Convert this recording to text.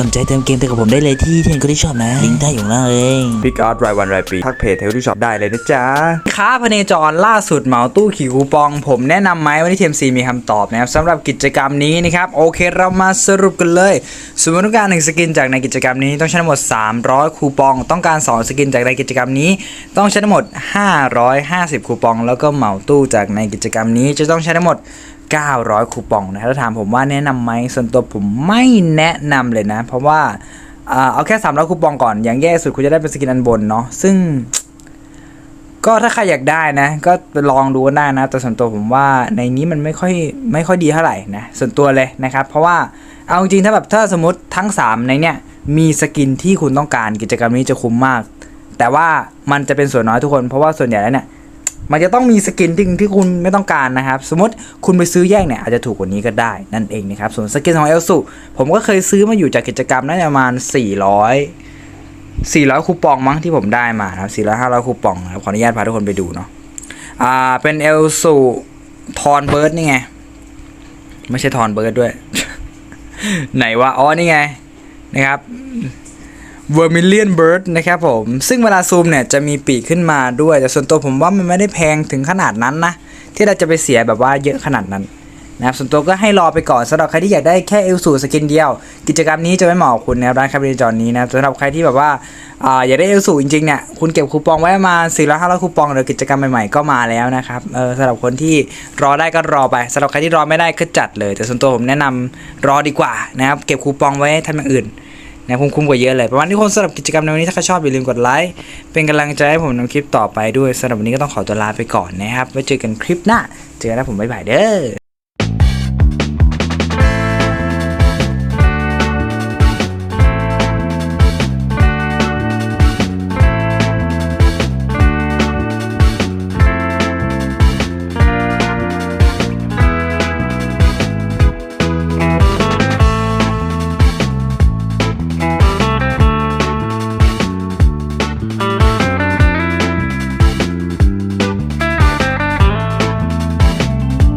สนใจเติมเกมเติมกับผมได้เลยที่เทนก็ได้ชอบนะ ลิงก์ใต้อยู่ข้างล่างเลยพิกอาร์ตรายวันรายปีทักเพจเทลที่ช็อปได้เลยนะจ๊ะค้าพเนจรล่าสุดเหมาตู้ขี่คูปอง ผมแนะนำไหมวันนี้ทีมซีมีคำตอบนะครับสำหรับกิจกรรมนี้นะครับโอเคเรามาสรุปกันเลยสมมติต้องการหนึ่งสกินจากในกิจกรรมนี้ต้องใช้ทั้งหมด 300 คูปอง ต้องการ 2 สกินจากในกิจกรรมนี้ ต้องใช้ทั้งหมด 550 คูปอง แล้วก็เหมาตู้จากในกิจกรรมนี้จะต้องใช้ทั้งหมด 900 คูปองนะถ้าถามผมว่าแนะนำไหมส่วนตัวผมไม่แนะนำเลยนะ เพราะว่าเอาแค่300คูปองก่อนอย่างแย่สุดคุณจะได้เป็นสกินอันบนเนาะซึ่ง ก็ถ้าใครอยากได้นะ ก็ลองดูกันได้นะ แต่ส่วนตัวผมว่าในนี้มันไม่ค่อยไม่ค่อยดีเท่าไหร่นะส่วนตัวเลยนะครับ เพราะว่าเอาจริงถ้าแบบถ้าสมมติทั้ง 3 ในเนี้ยมีสกินที่คุณต้องการกิจกรรมนี้จะคุ้มมาก แต่ว่ามันจะเป็นส่วนน้อยทุกคนเพราะว่าส่วนใหญ่แล้วเนี่ย มันจะต้องมีสกินที่ที่คุณไม่ต้องการนะครับ สมมติคุณไปซื้อแยกเนี่ยอาจจะถูกกว่านี้ก็ได้นั่นเองนะครับ ส่วนสกินของเอลสุผมก็เคยซื้อมาอยู่จากกิจกรรมน่าจะประมาณ 400 400 คูปองมั้งที่ผมได้มานะครับ400 500คูปองนะครับขออนุญาตพาทุกคนไปดูเนาะอ่าเป็นเอลสูทอนเบิร์ดนี่ไง ไม่ใช่ทอนเบิร์ดด้วย ไหนวะอ๋อนี่ไงนะครับ เวอร์มิเลียนเบิร์ดนะครับผม ซึ่งเวลาซูมเนี่ยจะมีปีกขึ้นมาด้วย แต่ส่วนตัวผมว่ามันไม่ได้แพงถึงขนาดนั้นนะ ที่เราจะไปเสียแบบว่าเยอะขนาดนั้นนะครับส่วนตัวก็ให้รอไปก่อนสำหรับใครที่อยากได้แค่เอลสูสกินเดียว กิจกรรมนี้จะไม่เหมาะกับคุณนะครับร้านคาบิจอนนี้นะสำหรับใครที่แบบว่าออยากได้เอลสูจริงๆเนี่ยคุณเก็บคูปองไว้ประมาณ4 0 0 500คูปองเดี๋ยวกิจกรรมใหม่ๆก็มาแล้วนะครับเออสำหรับคนที่รอได้ก็รอไปสำหรับใครที่รอไม่ได้ก็จัดเลย แต่ส่วนตัวผมแนะนำรอดีกว่านะครับเก็บคูปองไว้ทำอย่างอื่น นะคุ้มๆกว่าเยอะเลยประมาณนี้คนสำหรับกิจกรรมในวันนี้ถ้าใครชอบอย่าลืมกดไลค์เป็นกำลังใจให้ผมทำคลิปต่อไปด้วยสำหรับวันนี้ก็ต้องขอตัวลาไปก่อนนะครับไว้เจอกันคลิปหน้าเจอกันนะผมบ๊ายบายเด้อ